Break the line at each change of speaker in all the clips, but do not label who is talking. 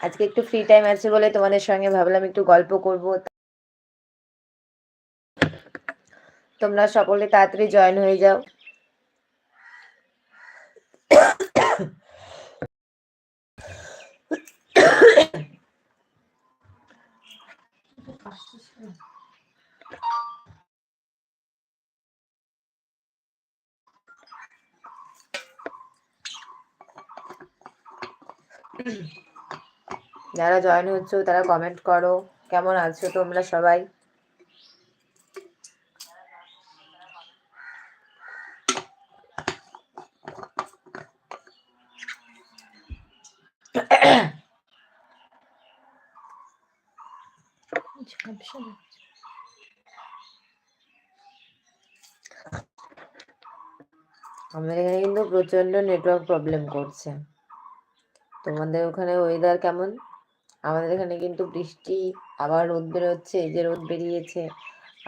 আজকে একটু free time আছে বলে তোমাদের সঙ্গে ভাবলাম একটু গল্প করব। তোমরা সকলে তাড়াতাড়ি জয়েন হয়ে যাও। যারা জয়েন হচ্ছ, তারা কমেন্ট করো। কেমন আছো তোমরা সবাই? আমাদের এখানে কিন্তু প্রচণ্ড নেটওয়ার্ক প্রবলেম করছে। তোমাদের ওখানে ওয়েদার কেমন? আমাদের এখানে কিন্তু বৃষ্টি, আবার রোদ বেরোচ্ছে এই যে রোদ বেরিয়েছে,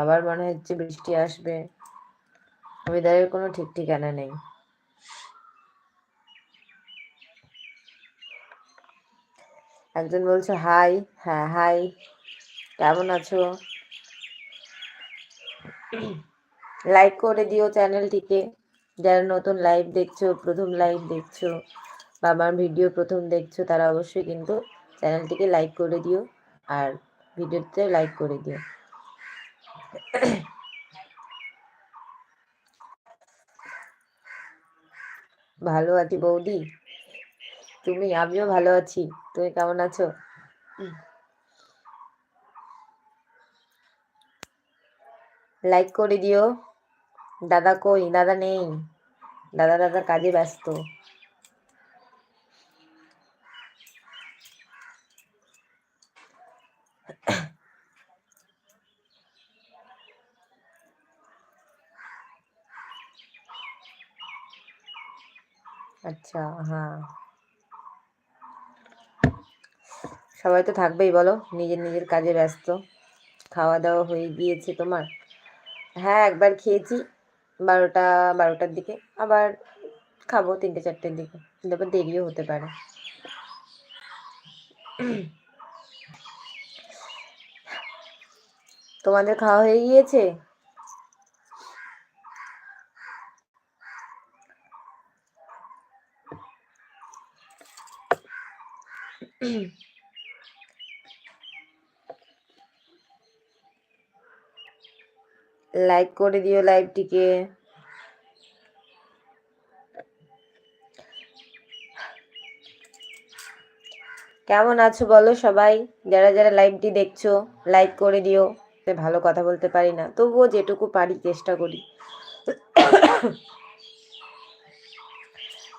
আবার মনে হচ্ছে বৃষ্টি আসবে। ওয়েদারের কোনো ঠিক ঠিকানা নেই। একজন বলছো, হাই হ্যাঁ হাই, কেমন আছো? লাইক করে দিও চ্যানেলটিকে। যারা নতুন লাইভ দেখছ, প্রথম লাইভ দেখছ, বা আমার ভিডিও প্রথম দেখছ, তারা অবশ্যই কিন্তু চ্যানেলটিকে লাইক করে দিও আর ভিডিওতে লাইক করে দিও ভালো আছি বৌদি। তুমি, আমিও ভালো আছি। তুমি কেমন আছো? লাইক করে দিও। দাদা কই? দাদা নেই। দাদা দাদা কাজে ব্যস্ত। আচ্ছা হ্যাঁ। সবাই তো থাকবেই, বলো? নিজের নিজের কাজে ব্যস্ত। খাওয়া দাওয়া হয়ে গিয়েছে তোমার? হ্যাঁ একবার খেয়েছি। বারোটা, বারোটার দিকে। আবার খাব তিনটে, চারটের দিকে। তারপর দেরিও হতে পারে। তোমাদের খাওয়া হয়ে গিয়েছে? লাইক করে দিও লাইভটিকে। কেমন আছো বলো সবাই? যারা যারা লাইভটি দেখছ লাইক করে দিও। ভালো কথা বলতে পারি না। তবুও যেটুকু পারি চেষ্টা করি।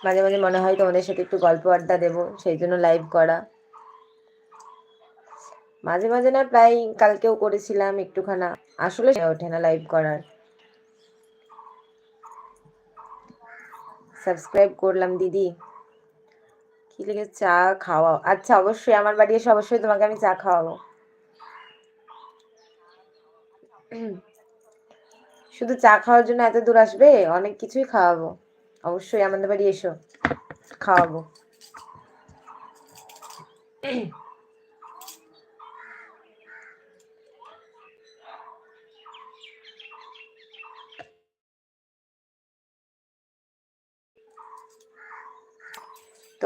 মাঝে মাঝে মনে হয় তোমাদের সাথে একটু গল্প আড্ডা দেবো, সেই জন্য লাইভ করা। মাঝে মাঝে না প্রায় কালকেও করেছিলাম একটুখানা। আসলে ওঠে না লাইভ করার। সাবস্ক্রাইব করলাম, দিদি। কি লেগে চা খাওয়াও? আচ্ছা অবশ্যই আমার বাড়ি এসে অবশ্যই তোমাকে আমি চা খাওয়াবো। শুধু চা খাওয়ার জন্য এত দূর আসবে? অনেক কিছুই খাওয়াবো। অবশ্যই আমাদের বাড়ি এসো, খাওয়াবো।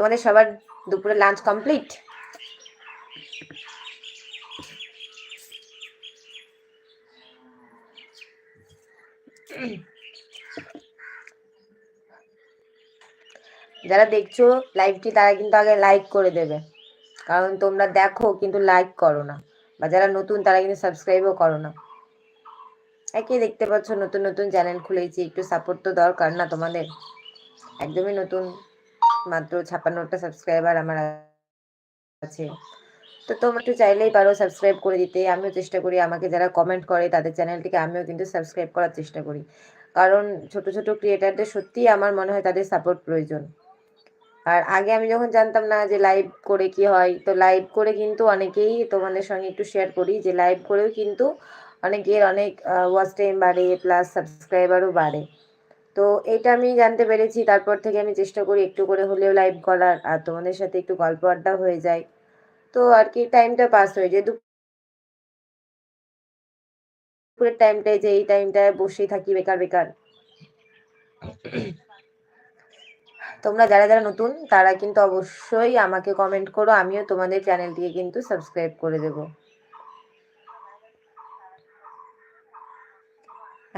তোমাদের সবার দুপুরে লাঞ্চ কমপ্লিট যারা দেখছ লাইভটি তারা কিন্তু আগে লাইক করে দেবে। কারণ তোমরা দেখো, কিন্তু লাইক করো না। বা যারা নতুন, তারা কিন্তু সাবস্ক্রাইবও করো না। একই দেখতে পাচ্ছ, নতুন নতুন চ্যানেল খুলেছি। একটু সাপোর্ট তো দরকার না তোমাদের। একদমই নতুন মাত্র ছাপ্পান্নটা সাবস্ক্রাইবার আমার আছে। তো তোমরা একটু চাইলেই পারো সাবস্ক্রাইব করে দিতে। আমিও চেষ্টা করি আমাকে যারা কমেন্ট করে তাদের চ্যানেলটিকে আমিও কিন্তু সাবস্ক্রাইব করার চেষ্টা করি। কারণ ছোট ছোট ক্রিয়েটারদের সত্যিই আমার মনে হয় তাদের সাপোর্ট প্রয়োজন। আর আগে আমি যখন জানতাম না যে লাইভ করে কি হয়, তো লাইভ করে কিন্তু অনেকেই তোমাদের সঙ্গে একটু শেয়ার করি যে লাইভ করেও কিন্তু অনেকের অনেক ওয়াচ টাইম বাড়ে প্লাস সাবস্ক্রাইবারও বাড়ে। তো এটা আমি জানতে পেরেছি। তারপর থেকে আমি চেষ্টা করি একটু করে হলেও লাইভ করার, আর তোমাদের সাথে একটু গল্প আড্ডা হয়ে যায়। তো আর কি টাইমটা পাস হয়ে যায়। দুপুরের টাইমটায় যে এই টাইমটায় বসেই থাকি বেকার বেকার। তোমরা যারা যারা নতুন, তারা কিন্তু অবশ্যই আমাকে কমেন্ট করো। আমিও তোমাদের চ্যানেলটিকে কিন্তু সাবস্ক্রাইব করে দেব।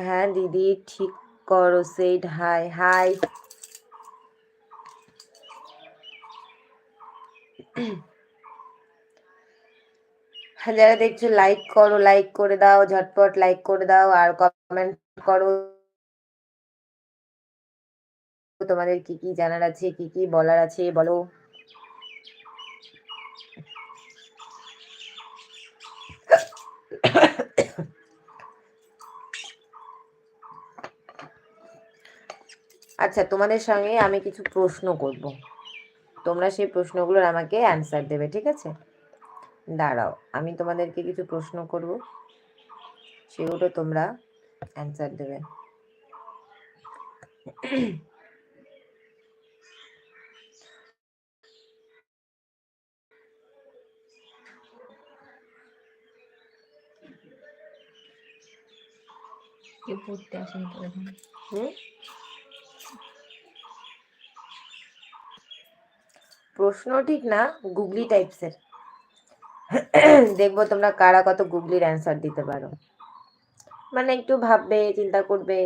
হ্যাঁ দিদি, ঠিক করো সেট হাই। হাই যারা দেখছ লাইক করো লাইক করে দাও, ঝটপট লাইক করে দাও, আর কমেন্ট করো। তোমাদের কি কি জানার আছে, কি কি বলার আছে, বলো। আচ্ছা তোমাদের সঙ্গে আমি কিছু প্রশ্ন করব। তোমরা সেই প্রশ্নগুলোর আমাকে অ্যান্সার দেবে ঠিক আছে? দাঁড়াও আমি তোমাদেরকে কিছু প্রশ্ন করব। সেগুলো তোমরা অ্যান্সার দেবে।
কেউ পড়তে আসেনি
হুম? প্রশ্ন ঠিক না গুগলি টাইপসের দেখব তোমরা কারা কত গুগলির অ্যান্সার দিতে পারো। মানে একটু ভাববে, চিন্তা করবে।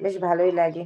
বেশ ভালোই লাগে।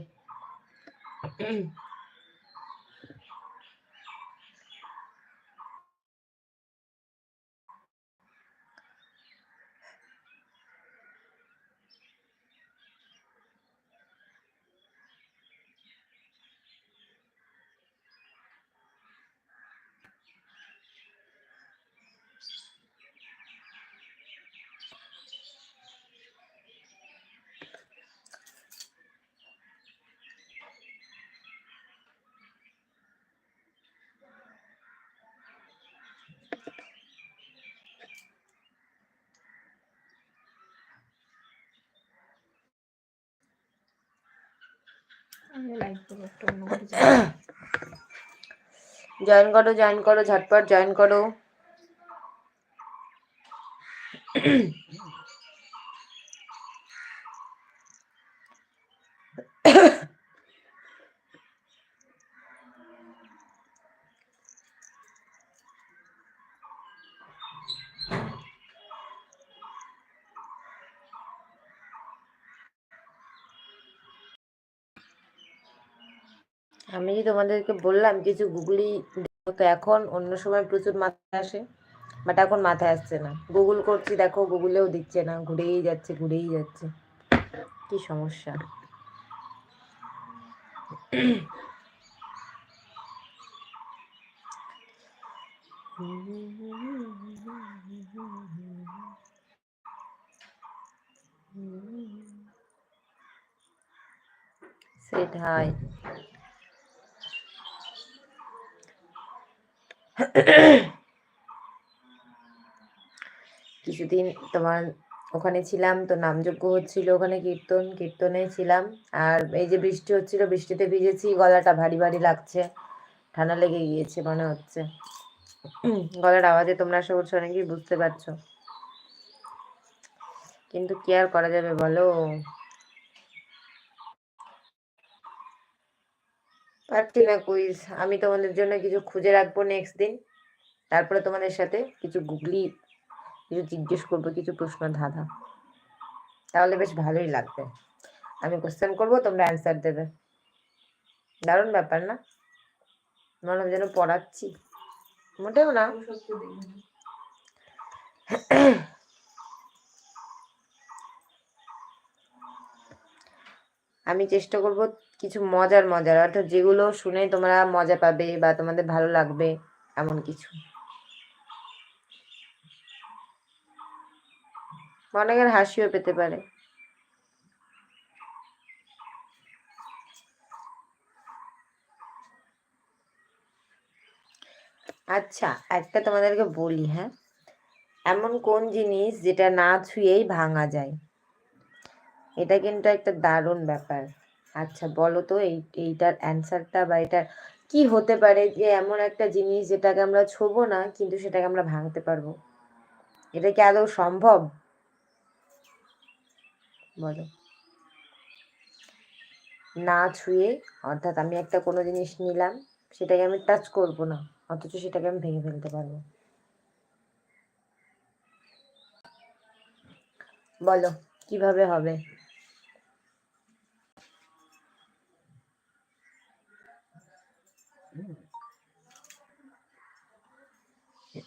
জয়েন করো জয়েন করো ঝটপট জয়েন করো আমি যে তোমাদেরকে বললাম, কিছু গুগলি তো এখন অন্য সময় প্রচুর মাথায় আসে বাট এখন মাথায় আসছে না। গুগল করছি, দেখো গুগলেও দিচ্ছে না, ঘুরেই যাচ্ছে ঘুরেই যাচ্ছে। কি সমস্যা? সেটাই। কিছুদিন তোমার ওখানে ছিলাম, তো নামযজ্ঞ হচ্ছিল ওখানে, কীর্তন, কীর্তনে ছিলাম। আর এই যে বৃষ্টি হচ্ছিল, বৃষ্টিতে ভিজেছি, গলাটা ভারী ভারী লাগছে, ঠান্ডা লেগে গিয়েছে মনে হচ্ছে। গলার আওয়াজে তোমরা সব অনেকেই বুঝতে পারছ। কিন্তু কি আর করা যাবে বলো? পারছি না কুইজ আমি তোমাদের জন্য কিছু খুঁজে রাখব নেক্সট দিন। তারপরে তোমাদের সাথে কিছু গুগলি, কিছু জিজ্ঞেস করব, কিছু প্রশ্ন ধাঁধা। তাহলে বেশ ভালোই লাগবে। আমি কোশ্চেন করব, তোমরা অ্যান্সার দেবে। দারুণ ব্যাপার না? মনে হয় যেন পড়াচ্ছি। মোটেও না। আমি চেষ্টা করব কিছু মজার মজার। অর্থাৎ যেগুলো শুনে তোমরা মজা পাবে বা তোমাদের ভালো লাগবে, এমন কিছু। অনেকের হাসিও পেতে পারে। আচ্ছা একটা তোমাদেরকে বলি হ্যাঁ? এমন কোন জিনিস যেটা না ছুঁয়েই ভাঙা যায়? এটা কিন্তু একটা দারুণ ব্যাপার। আচ্ছা বলো তো, এই, এইটার অ্যান্সারটা বা এটার কি হতে পারে যে এমন একটা জিনিস যেটাকে আমরা ছোবো না, কিন্তু সেটাকে আমরা ভাঙতে পারব? এটা কি আদৌ সম্ভব? বলো। না ছুঁয়ে, অর্থাৎ আমি একটা কোনো জিনিস নিলাম, সেটাকে আমি টাচ করব না, অথচ সেটাকে আমি ভেঙে ফেলতে পারব। বলো, কীভাবে হবে?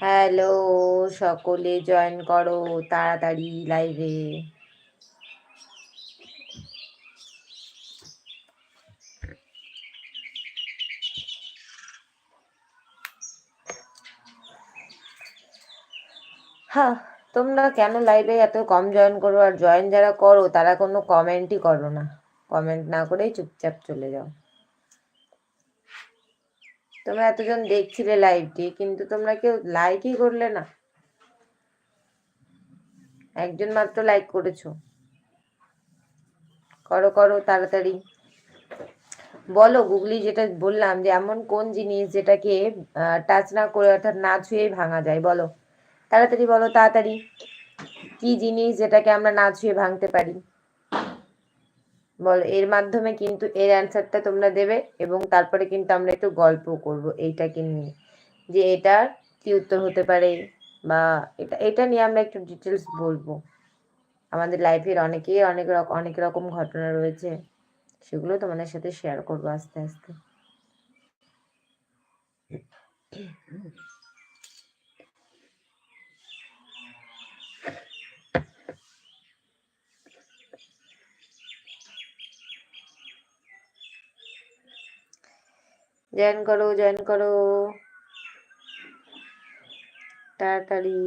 হ্যালো, সকলে জয়েন করো তাড়াতাড়ি লাইভে হ্যাঁ তোমরা কেন লাইভে এত কম জয়েন করো? আর জয়েন যারা করো, তারা কোনো কমেন্টই করো না। কমেন্ট না করেই চুপচাপ চলে যাও। তোমরা এতজন দেখছিলে লাইভটি কিন্তু তোমরা কেউ লাইকই করলে না। একজন মাত্র লাইক করেছ। করো করো, তাড়াতাড়ি। বলো, গুগলি যেটা বললাম যে, এমন কোন জিনিস যেটাকে টাচ না করে অর্থাৎ না ছুঁয়েই ভাঙা যায়, বলো। তাড়াতাড়ি বলো, তাড়াতাড়ি। কি জিনিস যেটাকে আমরা না ছুঁয়ে ভাঙতে পারি? বলো, এর মাধ্যমে কিন্তু এর অ্যান্সারটা তোমরা দেবে এবং তারপরে কিন্তু আমরা একটু গল্প করব এইটাকে নিয়ে। যে এটার কি উত্তর হতে পারে বা এটা এটা নিয়ে আমরা একটু ডিটেলস বলব। আমাদের লাইফের অনেকেই অনেক রকম অনেক রকম ঘটনা রয়েছে, সেগুলো তোমাদের সাথে শেয়ার করব আস্তে আস্তে। জয়েন করো জয়েন করো তাড়াতাড়ি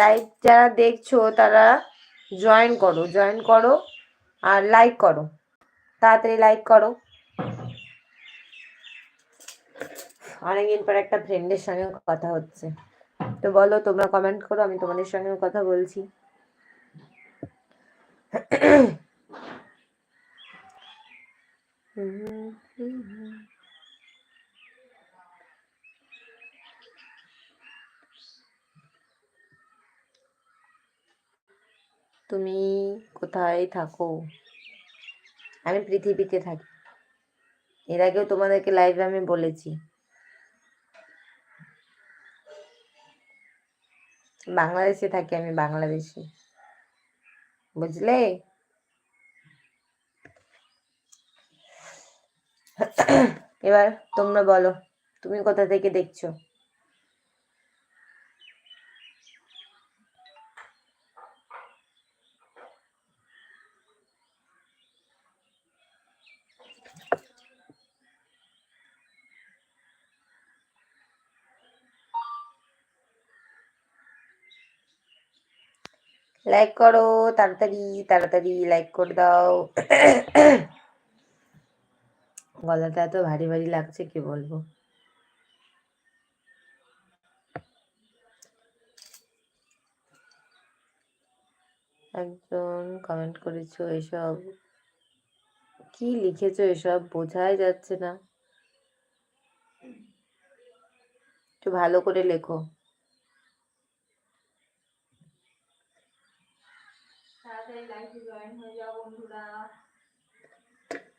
লাইভ যারা দেখছ, তারা জয়েন করো জয়েন করো আর লাইক করো। তাড়াতাড়ি লাইক করো। অনেকদিন পর একটা ফ্রেন্ডের সঙ্গে কথা হচ্ছে। তো বলো, তোমরা কমেন্ট করো, আমি তোমাদের সঙ্গে কথা বলছি। তুমি কোথায় থাকো? আমি পৃথিবীতে থাকি। এর আগেও তোমাদেরকে লাইভে আমি বলেছি। বাংলাদেশে থাকি আমি, বাংলাদেশে। বুঝলে? এবার তোমরা বলো, তুমি কোথা থেকে দেখছ? লাইক করো, তাড়াতাড়ি তাড়াতাড়ি লাইক করে দাও। গলাটা এত ভারী ভারী লাগছে, কি বলব? একজন কমেন্ট করেছ এসব। কি লিখেছো এসব? বোঝাই যাচ্ছে না। একটু ভালো করে লেখো
তাড়াতাড়ি লাইভে জয়েন হয়ে যাও বন্ধুরা দিদি তাড়াতাড়ি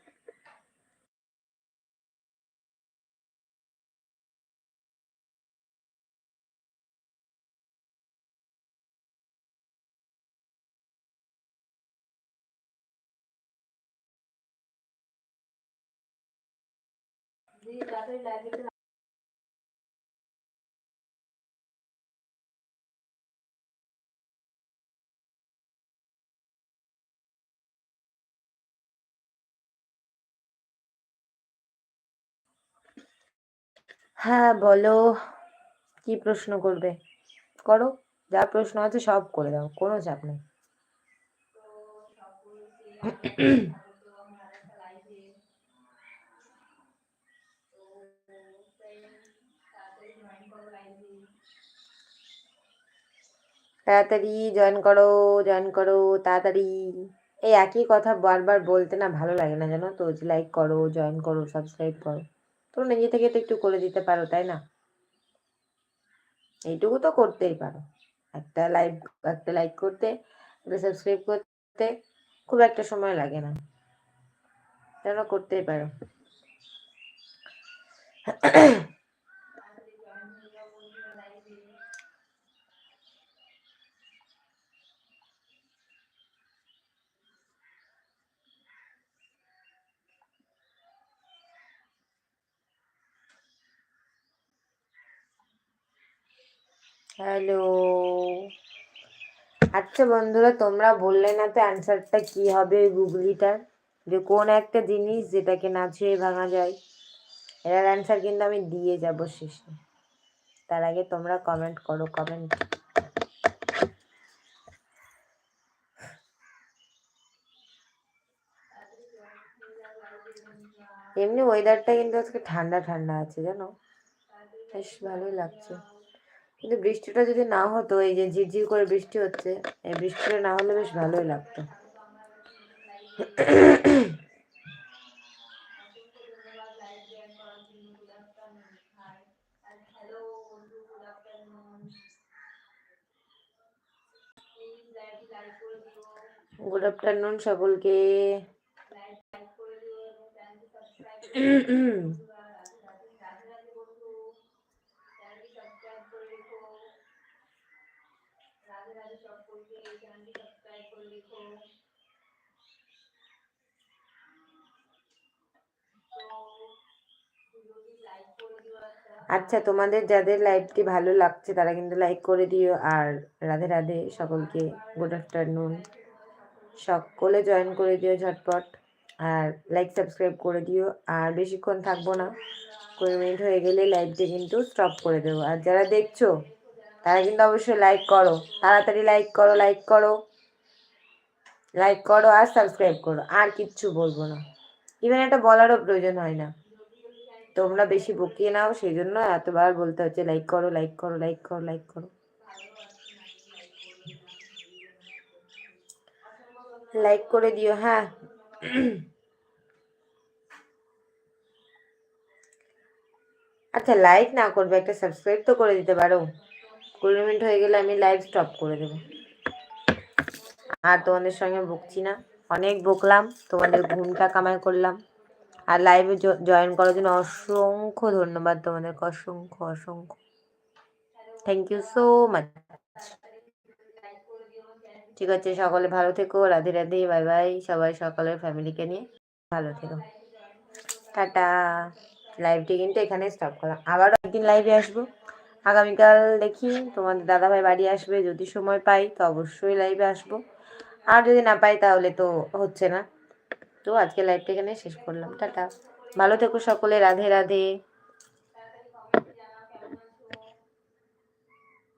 লাইভে
হ্যাঁ বলো। কি প্রশ্ন করবে? করো। যা প্রশ্ন আছে সব করে দাও, কোনো চাপ নেই। তাড়াতাড়ি জয়েন করো জয়েন করো, তাড়াতাড়ি। এই একই কথা বারবার বলতে না ভালো লাগে না, জানো তো? লাইক করো জয়েন করো সাবস্ক্রাইব করো। তো নিজে থেকে তো একটু করে দিতে পারো, তাই না? এইটুকু তো করতেই পারো। একটা লাইক একটা লাইক করতে, একটা সাবস্ক্রাইব করতে খুব একটা সময় লাগে না। তোমরা করতেই পারো। হ্যালো। আচ্ছা বন্ধুরা, তোমরা বললে না তো অ্যান্সারটা কি হবে গুগলিটার? যে কোন একটা জিনিস যেটাকে না ছুঁয়ে ভাঙা যায়। এটার অ্যান্সার কিন্তু আমি দিয়ে যাব শেষে। তার আগে তোমরা কমেন্ট করো, কমেন্ট। এমনি ওয়েদারটা কিন্তু আজকে ঠান্ডা ঠান্ডা আছে, জানো? বেশ ভালোই লাগছে। কিন্তু বৃষ্টিটা যদি না হতো, এই যে ঝিরঝির করে বৃষ্টি হচ্ছে, এই বৃষ্টিটা না হলে বেশ ভালোই লাগতো। গুড আফটারনুন সকলকে। আচ্ছা তোমাদের যাদের লাইভটি ভালো লাগছে, তারা কিন্তু লাইক করে দিও। আর রাধে রাধে সকলকে গুড আফটারনুন সকলে জয়েন করে দিও ঝটপট। আর লাইক সাবস্ক্রাইব করে দিও। আর বেশিক্ষণ থাকব না। কুড়ি মিনিট হয়ে গেলে লাইভটি কিন্তু স্টপ করে দেবো। আর যারা দেখছ, তারা কিন্তু অবশ্যই লাইক করো। তাড়াতাড়ি লাইক করো লাইক করো। লাইক করো আর সাবস্ক্রাইব করো, আর কিচ্ছু বলব না। ইভেন এটা বলারও প্রয়োজন হয় না। তোমরা বেশি বকিয়ে নাও সেই জন্য এতবার বলতে হচ্ছে লাইক করো লাইক করো লাইক করো লাইক করো। লাইক করে দিও হ্যাঁ। আচ্ছা লাইক না করবে, একটা সাবস্ক্রাইব তো করে দিতে পারো। কুড়ি মিনিট হয়ে গেলে আমি লাইভ স্টপ করে দেবো। আর তোমাদের সঙ্গে বকছি না। অনেক বকলাম তোমাদের ঘুমটা কামাই করলাম। আর লাইভে জয়েন করার জন্য অসংখ্য ধন্যবাদ তোমাদের অসংখ্য অসংখ্য। থ্যাংক ইউ সো মাচ ঠিক আছে, সকলে ভালো থেকো, রাধে রাধে বাই বাই সবাই সকলের ফ্যামিলিকে নিয়ে ভালো থেকো। টাটা। লাইভটি কিন্তু এখানে স্টপ করলাম আবারও একদিন লাইভে আসব। আগামীকাল দেখি তোমাদের দাদাভাই বাড়ি আসবে, যদি সময় পাই তো অবশ্যই লাইভে আসব। আর যদি না পাই তাহলে তো হচ্ছে না। তো আজকে লাইভটা এখানে শেষ করলাম। টাটা। ভালো থেকো সকলে। রাধে রাধে।